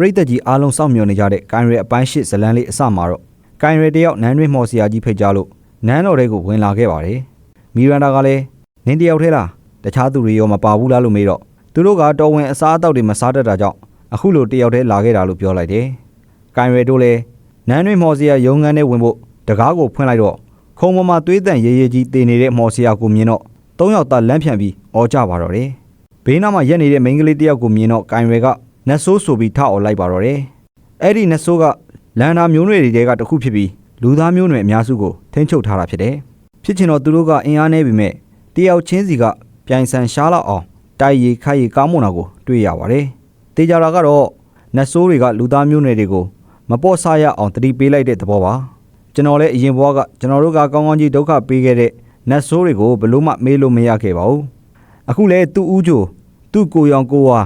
ပရိသတ်ကြီးအားလုံးစောင့်မျှော်နေကြတဲ့ကိုင်ရဲအပိုင်းရှစ်ဇလန်းလေးအစမှာတော့ကိုင်ရဲတယောက်နန်းတွင်းမော်စရာကြီးဖိတ်ကြားလို့နန်းတော်တွေကိုဝင်လာခဲ့ပါတယ်မီရန်ဒါကလည်းနင်းတယောက်ထဲလားတခြားသူတွေရောမပါဘူးလားလို့မေးတော့သူတို့ကတော်ဝင်အစားအသောက်တွေမစားတတ်တာကြောင့်အခုလိုတယောက်ထဲလာခဲ့တာလို့ပြောလိုက်တယ်ကိုင်ရဲတို့လည်းနန်းတွင်းမော်စရာရုံငန်းထဲဝင်ဖို့တကားကိုဖွင့်လိုက်တော့ခုံပေါ်မှာသွေးတန့်ရေရေကြီးတည်နေတဲ့မော်စရာကိုမြင်တော့သုံးယောက်သားလမ်းဖြန့်ပြီးအော်ကြပါတော့တယ်ဘေးနားမှာရက်နေတဲ့မိန်းကလေးတယောက်ကိုမြင်တော့ကိုင်ရဲက နတ်ဆိုးဆိုပြီးထအော်လိုက်ပါတော့တယ်အဲ့ဒီနတ်ဆိုးကလန်နာမျိုးနွယ်တွေကတစ်ခုဖြစ်ပြီးလူသားမျိုးနွယ်အများစုကိုထိန်းချုပ်ထားတာဖြစ်တယ်။ဖြစ်ချင်တော့သူတို့ကအင်အားနည်းပေမဲ့တယောက်ချင်းစီကပြိုင်ဆန်ရှားလောက်အောင်တိုက်ရီခိုက်ရီကားမွန်တာကိုတွေ့ရပါတယ်။တေကြတာကတော့နတ်ဆိုးတွေကလူသားမျိုးနွယ်တွေကိုမပေါ့ဆရအောင်တတိပေးလိုက်တဲ့သဘောပါ။ကျွန်တော်လည်းအရင်ဘဝကကျွန်တော်တို့ကကောင်းကောင်းကြီးဒုက္ခပေးခဲ့တဲ့နတ်ဆိုးတွေကိုဘလို့မှမေးလို့မရခဲ့ပါဘူး။အခုလဲသူ့ဦးချိုသူ့ကိုယ်ရောင်ကိုယ်ဝါ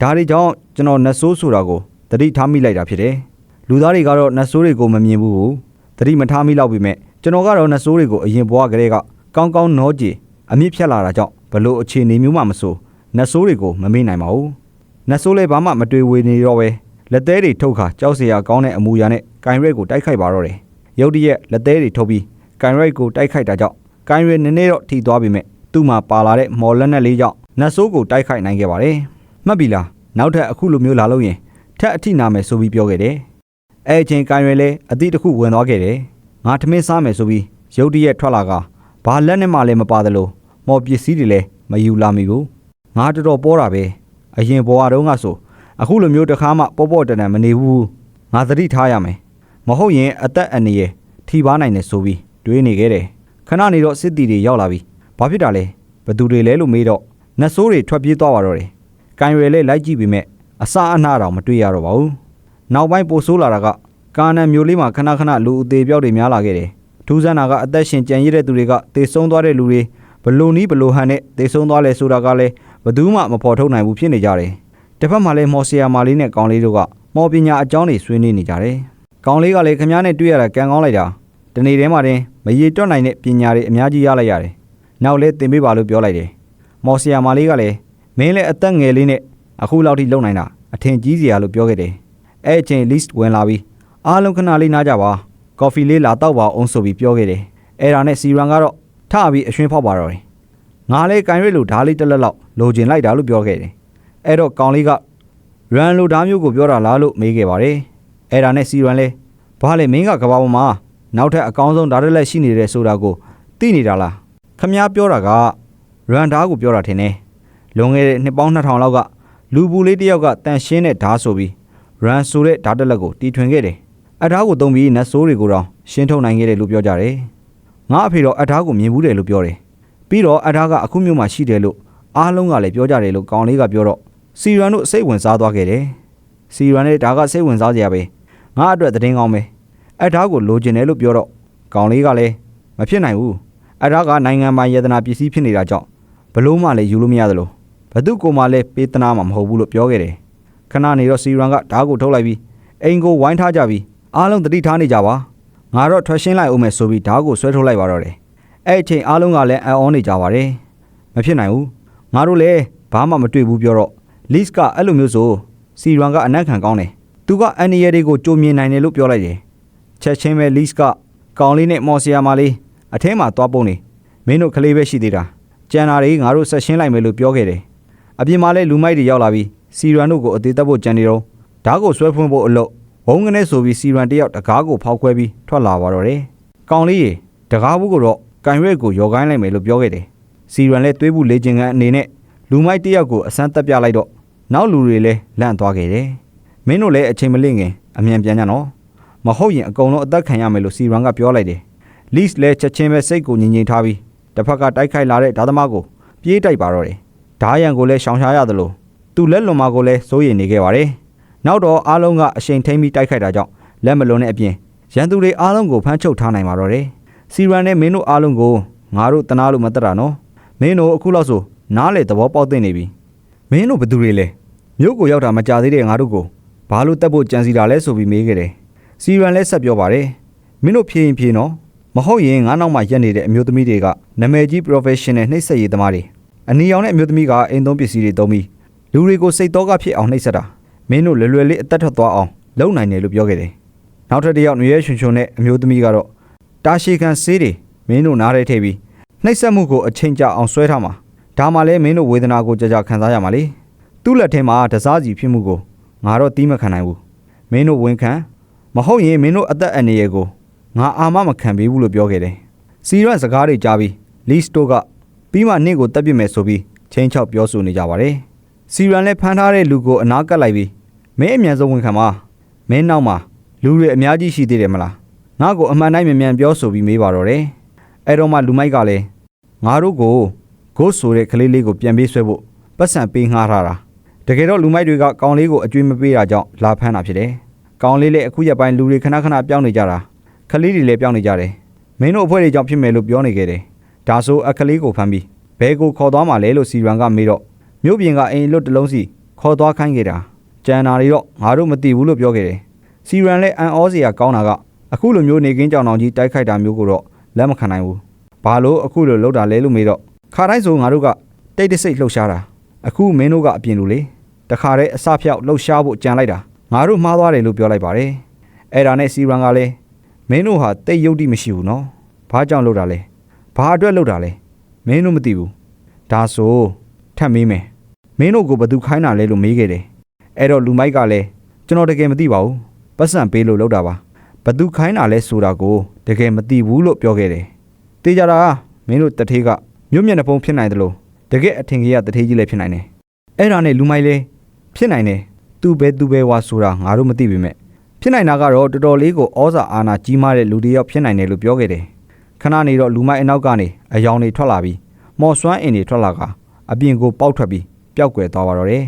ဒါတွေကြောင့် ကျွန်တော်နတ်ဆိုးဆိုတာကိုတတိထားမိလိုက်တာဖြစ်တယ်။လူသားတွေကတော့နတ်ဆိုးတွေကိုမမြင်ဘူး။တတိမထားမိလောက်ပြီမဲ့ကျွန်တော်ကတော့နတ်ဆိုးတွေကိုအရင်ဘဝကတည်းကကောင်းကောင်းနောကြည်အမြင့်ဖြတ်လာတာကြောင့်ဘလို့အခြေအနေမျိုးမှမဆိုနတ်ဆိုးတွေကိုမမေ့နိုင်ပါဘူး။နတ်ဆိုးလည်းဘာမှမတွေ့ဝေနေတော့ပဲလက်သေးတွေထုတ်ခါကြောက်စရာကောင်းတဲ့အမူအရာနဲ့ကင်ရက်ကိုတိုက်ခိုက်ပါတော့တယ်။ရုတ်တရက်လက်သေးတွေထုတ်ပြီးကင်ရက်ကိုတိုက်ခိုက်တာကြောင့်ကင်ရက်နည်းနည်းတော့ထိသွားပြီမဲ့သူ့မှာပါလာတဲ့မော်လက်နဲ့လေးကြောင့်နတ်ဆိုးကိုတိုက်ခိုက်နိုင်ခဲ့ပါတယ်။မှတ်ပြီလား နောက်ထပ်အခုလိုမျိုးလာလို့ရင်ထက်အထိနာမယ်ဆိုပြီးပြောခဲ့တယ်။အဲအချိန်ကိုင်ရွယ်လဲအတိတစ်ခုဝင်သွားခဲ့တယ်။ငါထမင်းစားမယ်ဆိုပြီးရုတ်တရက်ထွက်လာကဘာလက်နဲ့မှလည်းမပါသလိုမော်ပစ္စည်းတွေလည်းမယူလာမိဘူး။ငါတော်တော်ပေါ်တာပဲ။အရင်ဘဝတုန်းကဆိုအခုလိုမျိုးတစ်ခါမှပေါ့ပေါ့တန်တန်မနေဘူး။ငါသတိထားရမယ်။မဟုတ်ရင်အသက်အန္တရာယ်ထိပါနိုင်တယ်ဆိုပြီးတွေးနေခဲ့တယ်။ခဏနေတော့စစ်တီတွေရောက်လာပြီ။ဘာဖြစ်တာလဲ။ဘသူတွေလဲလို့မေးတော့နတ်ဆိုးတွေထွက်ပြေးသွားပါတော့တယ်။ ကိုင်ရွယ်လဲလိုက်ကြည့်ပြီမဲ့အစာအနှတောင်မတွေ့ရတော့ပါဘူး။နောက်ပိုင်းပိုဆိုးလာတာကကာနန်မျိုးလေးမှာခဏခဏလူအသေးပြောက်တွေများလာခဲ့တယ်။ထူးဆန်းတာကအသက်ရှင်ကြံရည်တဲ့သူတွေကတေဆုံးသွားတဲ့လူတွေဘလို့နီးဘလို့ဟန်နဲ့တေဆုံးသွားလဲဆိုတာကလည်းဘယ်သူမှမဖော်ထုတ်နိုင်ဘူးဖြစ်နေကြတယ်။တစ်ဖက်မှာလည်းမော်ဆီယာမာလေးနဲ့ကောင်လေးတို့ကမော်ပညာအကြောင်းတွေဆွေးနွေးနေကြတယ်။ကောင်လေးကလည်းခမားနဲ့တွေ့ရတာကံကောင်းလိုက်တာ။တနေ့တည်းမှာတင်မရေတွက်နိုင်တဲ့ပညာတွေအများကြီးရလိုက်ရတယ်။နောက်လဲသင်ပေးပါလို့ပြောလိုက်တယ်။မော်ဆီယာမာလေးကလည်း မင်းလည်းအသက်ငယ်လေးနဲ့အခုလောက်ထိလုံနိုင်တာအထင်ကြီးစရာလို့ပြောခဲ့တယ်။အဲ့အချိန် list ဝင်လာပြီးအားလုံးခဏလေးနားကြပါ။ကော်ဖီလေးလာတောက်ပါအောင်ဆိုပြီးပြောခဲ့တယ်။အဲ့ဒါနဲ့စီရန်ကတော့ထပြီးအရွှင်းဖောက်ပါတော့တယ်။ငါလည်းကန်ရွက်လို့ဓားလေးတစ်လက်လောက်လိုချင်လိုက်တာလို့ပြောခဲ့တယ်။အဲ့တော့ကောင်လေးကရန်လိုဓားမျိုးကိုပြောတာလားလို့မေးခဲ့ပါတယ်။အဲ့ဒါနဲ့စီရန်လည်းဘာလဲမင်းကကဘာပေါ်မှာနောက်ထပ်အကောင်းဆုံးဓာတ်လက်ရှိနေတဲ့ဆိုတာကိုသိနေတာလား။ခမ ्या ပြောတာကရန်ဓားကိုပြောတာထင်တယ်။ လွန်ခဲ့တဲ့နှစ်ပေါင်း2000လောက်ကလူပူလေးတစ်ယောက်ကတန်ရှင်းတဲ့ဓာတ်ဆိုပြီးရန်ဆိုတဲ့ဓာတ်တစ်လက်ကိုတီထွင်ခဲ့တယ်။အဓာတ်ကိုသုံးပြီးနတ်ဆိုးတွေကိုတော့ရှင်းထုတ်နိုင်ခဲ့တယ်လို့ပြောကြတယ်။ငါအဖေတော့အဓာတ်ကိုမြင်ဘူးတယ်လို့ပြောတယ်။ပြီးတော့အဓာတ်ကအခုမျိုးမှရှိတယ်လို့အားလုံးကလည်းပြောကြတယ်လို့ကောင်လေးကပြောတော့စီရန်တို့စိတ်ဝင်စားသွားခဲ့တယ်။စီရန်နဲ့ဒါကစိတ်ဝင်စားစရာပဲ။ငါအတွက်သတင်းကောင်းပဲ။အဓာတ်ကိုလိုချင်တယ်လို့ပြောတော့ကောင်လေးကလည်းမဖြစ်နိုင်ဘူး။အဓာတ်ကနိုင်ငံပိုင်ယတနာပစ္စည်းဖြစ်နေတာကြောင့်ဘလို့မှလည်းယူလို့မရသလို ဘသူကိုမှလည်းပေးသနာမှာမဟုတ်ဘူးလို့ပြောခဲ့တယ်ခဏနေတော့စီရန်ကဓာတ်ကိုထုတ်လိုက်ပြီးအိမ်ကိုဝိုင်းထားကြပြီးအားလုံးတတိထားနေကြပါငါတော့ထွက်ရှင်းလိုက်အောင်မယ်ဆိုပြီးဓာတ်ကိုဆွဲထုတ်လိုက်ပါတော့တယ်အဲ့အချိန်အားလုံးကလည်းအံ့ဩနေကြပါတယ်မဖြစ်နိုင်ဘူးငါတို့လည်းဘာမှမတွေ့ဘူးပြောတော့ list ကအဲ့လိုမျိုးဆိုစီရန်ကအနက်ခံကောင်းတယ်သူကအန်နီရတွေကိုကြိုမြင်နိုင်တယ်လို့ပြောလိုက်တယ်ချက်ချင်းပဲ list ကကောင်လေးနဲ့မော်ဆီယာမာလေးအထဲမှာသွားပုံနေမင်းတို့ကလေးပဲရှိသေးတာကျန်တာတွေငါတို့ဆက်ရှင်းလိုက်မယ်လို့ပြောခဲ့တယ် အပြင်မှာလည်းလူမိုက်တွေရောက်လာပြီးစီရန်တို့ကိုအသေးသက်ဖို့ကြံနေတော့ဓာတ်ကိုဆွဲဖွင့်ဖို့အလုပ်ဘုံကနေဆိုပြီးစီရန်တယောက်တကားကိုဖောက်ခွဲပြီးထွက်လာပါတော့တယ်။ကောင်လေးရေတကားဘူးကိုတော့ကန်ရွက်ကိုရော်ကိုင်းလိုက်မယ်လို့ပြောခဲ့တယ်။စီရန်လည်းတွေးဘူးလေ့ကျင့်ခန်းအနေနဲ့လူမိုက်တယောက်ကိုအစမ်းတက်ပြလိုက်တော့နောက်လူတွေလည်းလန့်သွားခဲ့တယ်။မင်းတို့လည်းအချိန်မလင့်ခင်အမြန်ပြန်ကြနော်။မဟုတ်ရင်အကုန်လုံးအသက်ခံရမယ်လို့စီရန်ကပြောလိုက်တယ်။ Lease လည်းချက်ချင်းပဲစိတ်ကိုငြိမ်ငြိမ်ထားပြီးတစ်ဖက်ကတိုက်ခိုက်လာတဲ့ဓာသမားကိုပြေးတိုက်ပါတော့တယ်။ ဓာရန်ကိုလည်းရှောင်ရှားရသလိုသူ့လက်လွန်မာကိုလည်းစိုးရိမ်နေခဲ့ပါတယ်။နောက်တော့အားလုံးကအချိန်ထိမ့်ပြီးတိုက်ခိုက်တာကြောင့်လက်မလွန်တဲ့အပြင်ရန်သူတွေအားလုံးကိုဖမ်းချုပ်ထားနိုင်ပါတော့တယ်။စီရန်နဲ့မင်းတို့အားလုံးကိုငါတို့တနာလို့မတက်တာနော်။မင်းတို့အခုလောက်ဆိုနားလေသဘောပေါက်သိနေပြီ။မင်းတို့ဘယ်သူတွေလဲ။မြို့ကိုရောက်တာမကြသေးတဲ့ငါတို့ကိုဘာလို့တက်ဖို့ကြံစီတာလဲဆိုပြီးမေးခဲ့တယ်။စီရန်လည်းဆက်ပြောပါတယ်။မင်းတို့ဖြေရင်ဖြေနော်။မဟုတ်ရင်ငါနောက်မှရက်နေတဲ့အမျိုးသမီးတွေကနာမည်ကြီး professional နှိပ်စက်ရေးသမားတွေ အနီရောင်တဲ့အမျိုးသမီးကအိမ်သုံးပစ္စည်းတွေသုံးပြီးလူတွေကိုစိတ်တော့ကဖြစ်အောင်နှိပ်စက်တာမင်းတို့လွယ်လွယ်လေးအသက်ထွက်သွားအောင်လုပ်နိုင်တယ်လို့ပြောခဲ့တယ်နောက်ထပ်တစ်ယောက်နွေရဲရွှွန်ရွှွန်နဲ့အမျိုးသမီးကတော့တာရှည်ခံဆေးတွေမင်းတို့နားထဲထည့်ပြီးနှိပ်စက်မှုကိုအချိန်ကြာအောင်ဆွဲထားမှာဒါမှလည်းမင်းတို့ဝေဒနာကိုကြာကြာခံစားရမှာလေသူ့လက်ထဲမှာတစားစီဖြစ်မှုကိုငါတော့တီးမခံနိုင်ဘူးမင်းတို့ဝန်ခံမဟုတ်ရင်မင်းတို့အသက်အန္တရာယ်ကိုငါအာမမခံပေးဘူးလို့ပြောခဲ့တယ်စီရွက်စကားတွေကြားပြီးလီစတိုက ပြီးမှနင့်ကိုတက်ပြစ်မယ်ဆိုပြီးချင်းချောက်ပြောဆိုနေကြပါတယ်စီရန်လည်းဖမ်းထားတဲ့လူကိုအနားကပ်လိုက်ပြီးမင်းအမြန်ဆုံးဝန်ခံပါမင်းနောက်မှာလူတွေအများကြီးရှိသေးတယ်မလားငါ့ကိုအမှန်တိုင်းမြန်မြန်ပြောဆိုပြီးမေးပါတော့တယ်အဲ့တော့မှလူမိုက်ကလည်းငါတို့ကိုဂိုးဆိုတဲ့ကလေးလေးကိုပြန်ပေးဆွဲဖို့ပတ်စံပေးငှားထားတာတကယ်တော့လူမိုက်တွေကကောင်လေးကိုအကျွေးမပေးတာကြောင့်လာဖမ်းတာဖြစ်တယ်ကောင်လေးလည်းအခုရက်ပိုင်းလူတွေခဏခဏပြောင်းနေကြတာကလေးတွေလည်းပြောင်းနေကြတယ်မင်းတို့အဖွဲ့တွေကြောင့်ဖြစ်မယ်လို့ပြောနေခဲ့တယ် ဒါဆိုအခလေးကိုဖမ်းပြီးဘဲကိုခေါ်သွားမှလဲလို့စီရန်ကမေးတော့မြို့ပြင်ကအိမ်လွတ်တစ်လုံးစီခေါ်သွားခိုင်းခဲ့တာကျန်နာတွေတော့ငါတို့မသိဘူးလို့ပြောခဲ့တယ်စီရန်လည်းအန်ဩစရာကောင်းတာကအခုလိုမျိုးနေကင်းကြောင်တောင်ကြီးတိုက်ခိုက်တာမျိုးကိုတော့လက်မခံနိုင်ဘူးဘာလို့အခုလိုလောက်တာလဲလို့မေးတော့ခါတိုင်းဆိုငါတို့ကတိတ်တဆိတ်လှုပ်ရှားတာအခုမင်းတို့ကအပြင်လူလေတခါတည်းအစဖြောက်လှုပ်ရှားဖို့ကြံလိုက်တာငါတို့မှားသွားတယ်လို့ပြောလိုက်ပါတယ်အဲ့ဒါနဲ့စီရန်ကလည်းမင်းတို့ဟာတိတ်ယုတ်တိမရှိဘူးနော်ဘာကြောင့်လှုပ်တာလဲ ဘာအတွက်လှုပ်တာလဲမင်းတို့မသိဘူးဒါဆိုထပ်မေးမယ်မင်းတို့ကိုဘယ်သူခိုင်းတာလဲလို့မေးခဲ့တယ်အဲ့တော့လူမိုက်ကလည်းကျွန်တော်တကယ်မသိပါဘူးပတ်စံပေးလို့လှုပ်တာပါဘယ်သူခိုင်းတာလဲဆိုတာကိုတကယ်မသိဘူးလို့ပြောခဲ့တယ်တေးကြတာကမင်းတို့တထေးကမြို့မျက်နှာပုံဖြစ်နိုင်တယ်လို့တကယ်အထင်ကြီးရတထေးကြီးလည်းဖြစ်နိုင်တယ်အဲ့ဒါနဲ့လူမိုက်လည်းဖြစ်နိုင်တယ်သူပဲသူပဲဝါဆိုတာငါတို့မသိပေမဲ့ဖြစ်နိုင်တာကတော့တော်တော်လေးကိုဩဇာအာဏာကြီးမားတဲ့လူတစ်ယောက်ဖြစ်နိုင်တယ်လို့ပြောခဲ့တယ် ခဏနေတော့လူမိုက်အနောက်ကနေအယောင်တွေထွက်လာပြီးမော်စွမ်းအင်တွေထွက်လာကအပြင်ကိုပေါက်ထွက်ပြီးပျောက်ကွယ်သွားပါတော့တယ်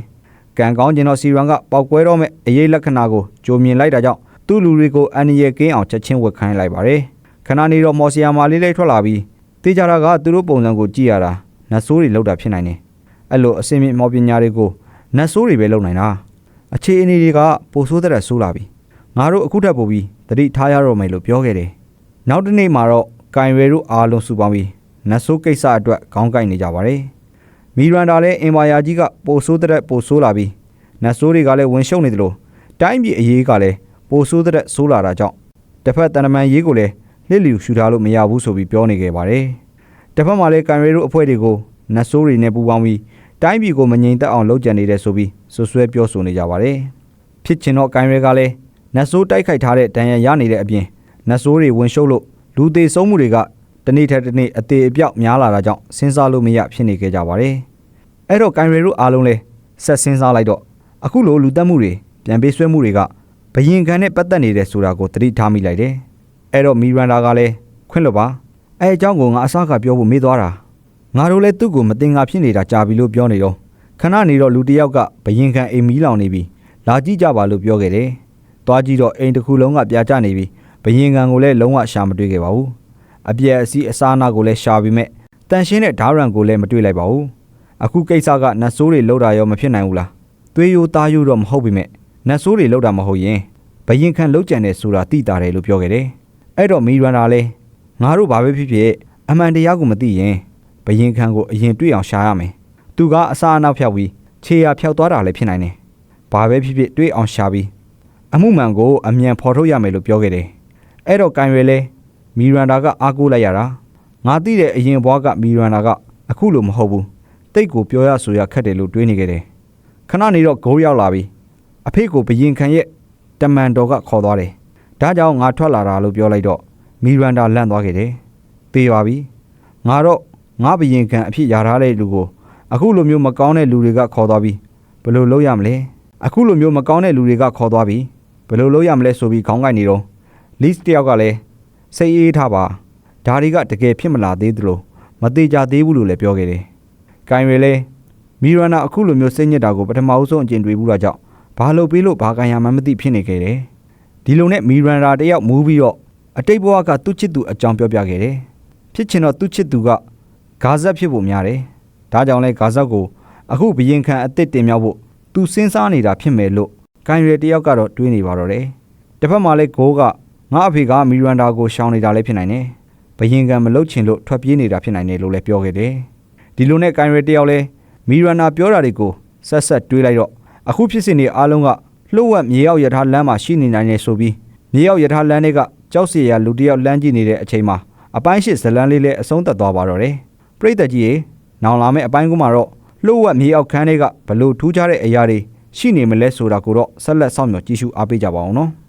ကံကောင်းကျင်တော့စီရန်ကပေါက်ကွဲတော့မဲ့အရေးလက္ခဏာကိုကြိုမြင်လိုက်တာကြောင့်သူ့လူတွေကိုအန်ရယ်ကင်းအောင်ချက်ချင်းဝက်ခိုင်းလိုက်ပါတယ်ခဏနေတော့မော်ဆီယာမာလေးလေးထွက်လာပြီးတေးကြတာကသူတို့ပုံစံကိုကြည့်ရတာနတ်ဆိုးတွေလောက်တာဖြစ်နိုင်တယ်အဲ့လိုအစင်မြင့်မော်ပညာတွေကိုနတ်ဆိုးတွေပဲလုံနိုင်တာအခြေအနေတွေကပိုဆိုးတဲ့ဆိုးလာပြီငါတို့အခုထပ်ပို့ပြီးတတိထားရတော့မယ်လို့ပြောခဲ့တယ်နောက်တစ်နေ့မှာတော့ ကင်ရဲတို့အားလုံးစုပေါင်းပြီးနတ်ဆိုးကိစ္စအတွက်ခေါင်းကိုက်နေကြပါတယ်မီရန်ဒါလည်းအင်ပါယာကြီးကပိုဆိုးတဲ့ပိုဆိုးလာပြီးနတ်ဆိုးတွေကလည်းဝင်ရှုံနေတယ်လို့တိုင်းပြည်အရေးကလည်းပိုဆိုးတဲ့ဆိုးလာတာကြောင့်တစ်ဖက်တန်တမန်ရေးကိုလည်းလစ်လျူရှူထားလို့မရဘူးဆိုပြီးပြောနေခဲ့ပါတယ်တစ်ဖက်မှာလည်းကန်ရဲတို့အဖွဲ့တွေကိုနတ်ဆိုးတွေနဲ့ပူးပေါင်းပြီးတိုင်းပြည်ကိုမငြိမ်သက်အောင်လုပ်ကြံနေတဲ့ဆိုပြီးဆွဆွဲပြောဆိုနေကြပါတယ်ဖြစ်ချင်တော့ကန်ရဲကလည်းနတ်ဆိုးတိုက်ခိုက်ထားတဲ့ဒဏ်ရာရနေတဲ့အပြင်နတ်ဆိုးတွေဝင်ရှုပ်လို့ လူသေးဆုံးမှုတွေကတနေ့ထက်တနေ့အသေးအပြောက်များလာတာကြောင့်စဉ်းစားလို့မရဖြစ်နေကြကြပါတယ်အဲ့တော့ကန်ရဲတို့အားလုံးလည်းဆက်စဉ်းစားလိုက်တော့အခုလိုလူတက်မှုတွေပြန်ပေးဆွဲမှုတွေကဘယင်ခံနဲ့ပတ်သက်နေတယ်ဆိုတာကိုသတိထားမိလိုက်တယ်အဲ့တော့မီရန်ဒါကလည်းခွင့်လွတ်ပါအဲအကြောင်းကိုငါအစားကပြောဖို့မေးသွားတာငါတို့လည်းသူ့ကိုမတင်ငါဖြစ်နေတာကြာပြီလို့ပြောနေတော့ခဏနေတော့လူတစ်ယောက်ကဘယင်ခံအိမ်မီးလောင်နေပြီလာကြည့်ကြပါလို့ပြောခဲ့တယ်သွားကြည့်တော့အိမ်တစ်ခုလုံးကပြာကျနေပြီ ဘယင်ခံကိုလည်းလုံးဝရှာမတွေ့ခဲ့ပါဘူးအပြက်အစီးအစားအနာကိုလည်းရှာပြီးမဲ့တန်ရှင်းတဲ့ဓာရန်ကိုလည်းမတွေ့လိုက်ပါဘူးအခုကိစ္စကနတ်ဆိုးတွေလောက်တာရောမဖြစ်နိုင်ဘူးလားသွေးရိုးသားရိုးတော့မဟုတ်ပြီမဲ့နတ်ဆိုးတွေလောက်တာမဟုတ်ရင်ဘယင်ခံလောက်ကြံတယ်ဆိုတာသိတာတယ်လို့ပြောခဲ့တယ်အဲ့တော့မီရန်ဒါလည်းငါတို့ဘာပဲဖြစ်ဖြစ်အမှန်တရားကိုမသိရင်ဘယင်ခံကိုအရင်တွေ့အောင်ရှာရမယ်သူကအစားအနောက်ဖြောက်ပြီးခြေရာဖြောက်သွားတာလည်းဖြစ်နိုင်တယ်ဘာပဲဖြစ်ဖြစ်တွေ့အောင်ရှာပြီးအမှုမှန်ကိုအမြန်ဖော်ထုတ်ရမယ်လို့ပြောခဲ့တယ် အဲ့တော့ကန်ရွယ်လဲမီရန်ဒါကအားကိုးလိုက်ရတာငါသိတဲ့အရင်ဘွားကမီရန်ဒါကအခုလိုမဟုတ်ဘူးတိတ်ကိုပြောရဆိုရခက်တယ်လို့တွေးနေခဲ့တယ်ခဏနေတော့ဂိုးရောက်လာပြီးအဖေကိုဘယင်ခံရဲ့တမန်တော်ကခေါ်သွားတယ်ဒါကြောင့်ငါထွက်လာတာလို့ပြောလိုက်တော့မီရန်ဒါလန့်သွားခဲ့တယ်သေပါပြီငါတော့ငါဘယင်ခံအဖြစ်ယာထားတဲ့လူကိုအခုလိုမျိုးမကောင်းတဲ့လူတွေကခေါ်သွားပြီးဘယ်လိုလုပ်ရမလဲအခုလိုမျိုးမကောင်းတဲ့လူတွေကခေါ်သွားပြီးဘယ်လိုလုပ်ရမလဲဆိုပြီးခေါင်းကိုက်နေတော့ list တယောက်ကလည်းစိတ်အေးထားပါဒါတွေကတကယ်ဖြစ်မလာသေးသလိုမသေးကြသေးဘူးလို့လည်းပြောခဲ့တယ်။ကိုင်ရီလည်းမီရနာအခုလိုမျိုးစိတ်ညစ်တာကိုပထမအဆုံးအကျင့်တွေးဘူးတာကြောင့်ဘာလို့ပြီးလို့ဘာကန်ရမှမသိဖြစ်နေခဲ့တယ်။ဒီလိုနဲ့မီရနာတယောက်မူးပြီးတော့အတိတ်ဘဝကသူ့ချစ်သူအကြောင်းပြောပြခဲ့တယ်။ဖြစ်ချင်တော့သူ့ချစ်သူကဂါဇက်ဖြစ်ဖို့များတယ်။ဒါကြောင့်လဲဂါဇက်ကိုအခုဘရင်ခံအစ်စ်တင်မြောက်ဖို့သူစဉ်းစားနေတာဖြစ်မယ်လို့ကိုင်ရီတယောက်ကတော့တွေးနေပါတော့တယ်။တစ်ဖက်မှာလဲဂိုးက ငါအဖေကမီရန်ဒါကိုရှောင်နေတာလည်းဖြစ်နိုင်တယ်။ဘယင်ကံမလုတ်ချင်လို့ထွက်ပြေးနေတာဖြစ်နိုင်တယ်လို့လည်းပြောခဲ့တယ်။ဒီလိုနဲ့ကိုင်ရတယောက်လည်းမီရန်နာပြောတာတွေကိုဆက်ဆက်တွေးလိုက်တော့အခုဖြစ်စဉ်တွေအားလုံးကလှုပ်ဝက်မြေရောက်ရထားလမ်းမှာရှိနေနိုင်တယ်ဆိုပြီးမြေရောက်ရထားလမ်းတွေကကြောက်စရာလူတစ်ယောက်လမ်းကြည့်နေတဲ့အချိန်မှာအပိုင်းရှစ်ဇလန်းလေးလည်းအဆုံးသတ်သွားပါတော့တယ်။ပြိတ္တကြီးရေနောင်လာမယ့်အပိုင်းကမှာတော့လှုပ်ဝက်မြေရောက်ခန်းတွေကဘလို့ထူးခြားတဲ့အရာတွေရှိနေမလဲဆိုတာကိုတော့ဆက်လက်စောင့်မျှော်ကြည့်ရှုအားပေးကြပါအောင်နော်။